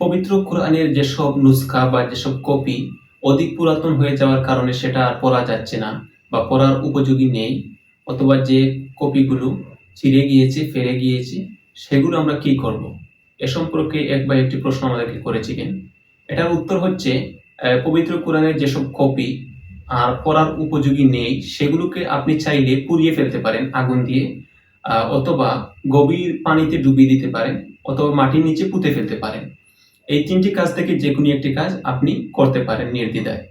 পবিত্র কোরআনের যেসব নুসখা বা যেসব কপি অধিক পুরাতন হয়ে যাওয়ার কারণে সেটা আর পড়া যাচ্ছে না বা পড়ার উপযোগী নেই, অথবা যে কপিগুলো ছিঁড়ে গিয়েছে, ফেলে গিয়েছে, সেগুলো আমরা কি করব? এ সম্পর্কে এক বা একটি প্রশ্ন আমাদেরকে করেছিলেন। এটার উত্তর হচ্ছে পবিত্র কোরআনের যেসব কপি আর পড়ার উপযোগী নেই, সেগুলোকে আপনি চাইলে পুড়িয়ে ফেলতে পারেন আগুন দিয়ে অথবা গভীর পানিতে ডুবিয়ে দিতে পারেন, অথবা মাটির নিচে পুঁতে ফেলতে পারেন। এই তিনটি কাজ থেকে যে কোনো একটি কাজ আপনি করতে পারেন নির্দ্বিধায়।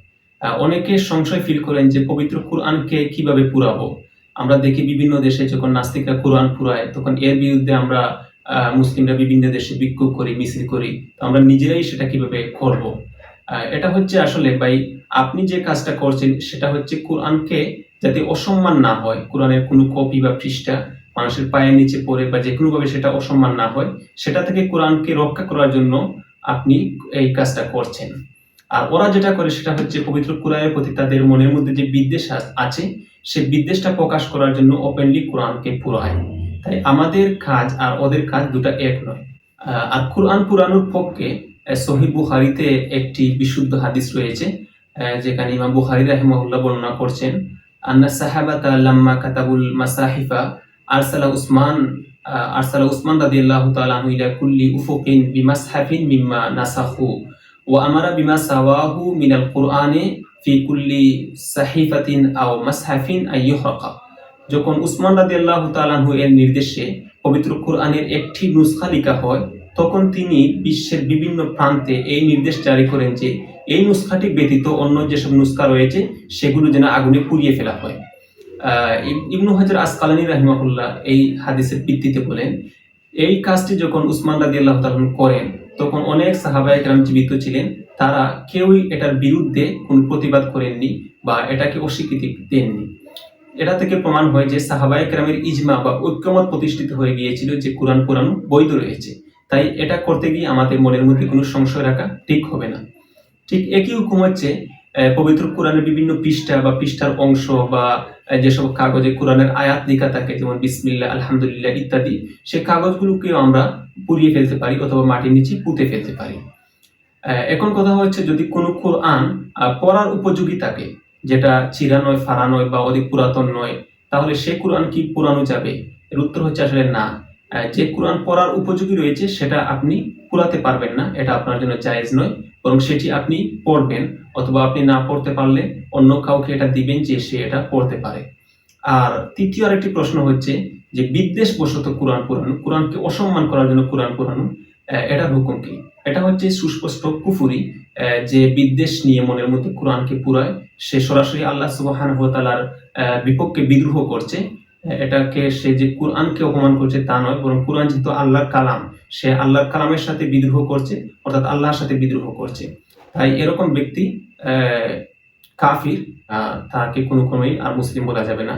অনেকে সংশয় ফিল করেন যে পবিত্র কোরআনকে কীভাবে পুরাবো? আমরা দেখি বিভিন্ন দেশে যখন নাস্তিকরা কোরআন পুরায়, তখন এর বিরুদ্ধে আমরা মুসলিমরা বিভিন্ন দেশে বিক্ষোভ করি, মিছিল করি, তো আমরা নিজেরাই সেটা কীভাবে করব? এটা হচ্ছে আসলে ভাই, আপনি যে কাজটা করছেন সেটা হচ্ছে কোরআনকে যাতে অসম্মান না হয়। কোরআনের কোনো কপি বা পৃষ্ঠা মানুষের পায়ের নিচে পড়ে বা যে কোনোভাবে সেটা অসম্মান না হয়, সেটা থেকে কোরআনকে রক্ষা করার জন্য আপনি এই কাজটা করছেন। আর ওরা যেটা করে সেটা হচ্ছে পবিত্র কোরআনের প্রতি তাদের মনের মধ্যে যে বিদ্বেষ আছে সে বিদ্বেষটা প্রকাশ করার জন্য ওপেনলি কোরআনকে পুরায়। তাই আমাদের কাজ আর ওদের কাজ দুটা এক নয়। আর কোরআন পুরানোর পক্ষে আহ, সহিহ বুখারিতে একটি বিশুদ্ধ হাদিস রয়েছে যেখানে ইমাম বুখারি রাহিমাহুল্লাহ বর্ণনা করছেন আন্না সাহাবাতা লাম্মা কাতাবুল মাসাহিফা আরসালা উসমান আরসালা উসমান তাআলা আনহু ইলা কুল্লি উফুকিন বিমাসহাফিন মিম্মা নাসাখু ওয়া আমারা বিমা সাওয়াহু মিনাল ফি কুল্লি সাহিফাতিন আও আইয়ুহরাকা যখন উসমান রাদিয়াল্লাহু তাআলা আনহু এর নির্দেশে পবিত্র কোরআনের একটি নুসখা লিখা হয়, তখন তিনি বিশ্বের বিভিন্ন প্রান্তে এই নির্দেশ জারি করেন যে, এই নুসখাটি ব্যতীত অন্য যেসব নুসখা রয়েছে, সেগুলো যেন আগুনে পুড়িয়ে ফেলা হয়। ইবনু হাজার আসকালানি রাহিমাহুল্লাহ এই হাদিসের ভিত্তিতে বলেন, এই কাজটি যখন উসমান রাজি আল্লাহ করেন, তখন অনেক সাহাবায়ে কেরাম জীবিত ছিলেন। তারা কেউই এটার বিরুদ্ধে কোন প্রতিবাদ করেননি বা এটাকে অস্বীকৃতি দেননি। এটা থেকে প্রমাণ হয় যে সাহাবায়ে কেরামের ইজমা বা ঐক্যমত প্রতিষ্ঠিত হয়ে গিয়েছিল যে কোরআন পুরানো বৈধ রয়েছে। তাই এটা করতে গিয়ে আমাদের মনের মধ্যে কোনো সংশয় রাখা ঠিক হবে না। ঠিক একই হুকুম হচ্ছে পবিত্র কোরআনের বিভিন্ন পৃষ্ঠা বা পৃষ্ঠার অংশ বা যেসব কাগজে কোরআনের আয়াত লেখা থাকে, যেমন বিসমিল্লাহ, আলহামদুলিল্লাহ ইত্যাদি সেই কাগজগুলোকেও আমরা পুড়িয়ে ফেলতে পারি অথবা মাটির নিচে পুঁতে ফেলতে পারি। এখন কথা হচ্ছে যদি কোনো কোরআন পড়ার উপযোগী থাকে, যেটা চিরা নয় ফাড়া নয় বা অধিক পুরাতন নয়, তাহলে সে কোরআন কি পুরানো যাবে? এর উত্তর হচ্ছে আসলে না। যে কোরআন পড়ার উপযোগী রয়েছে, সেটা আপনি পুরাতে পারবেন না, এটা আপনার জন্য জায়েজ নয়। বরং সেটি আপনি পড়বেন অথবা আপনি না পড়তে পারলে অন্য কাউকে এটা দিবেন যে সে এটা পড়তে পারে। আর তৃতীয় আরেকটি প্রশ্ন হচ্ছে যে বিদ্বেষ বশত কোরআন পুরানো কোরআনকে অসম্মান করার জন্য কোরআন পুরানো এটার হুকুম কি? এটা হচ্ছে সুস্পষ্ট কুফুরি যে বিদ্বেষ নিয়ে মনের মধ্যে কোরআনকে পুরায় সে সরাসরি আল্লাহ তাআলার আহ, বিপক্ষে বিদ্রোহ করছে। এটাকে সে যে কোরআনকে অপমান করছে তা নয়, বরং কোরআন যেহেতু আল্লাহর কালাম, সে আল্লাহর কালামের সাথে বিদ্রোহ করছে, অর্থাৎ আল্লাহর সাথে বিদ্রোহ করছে। তাই এরকম ব্যক্তি কাফির তাকে কোনো ক্রমেই আর মুসলিম বলা যাবে না।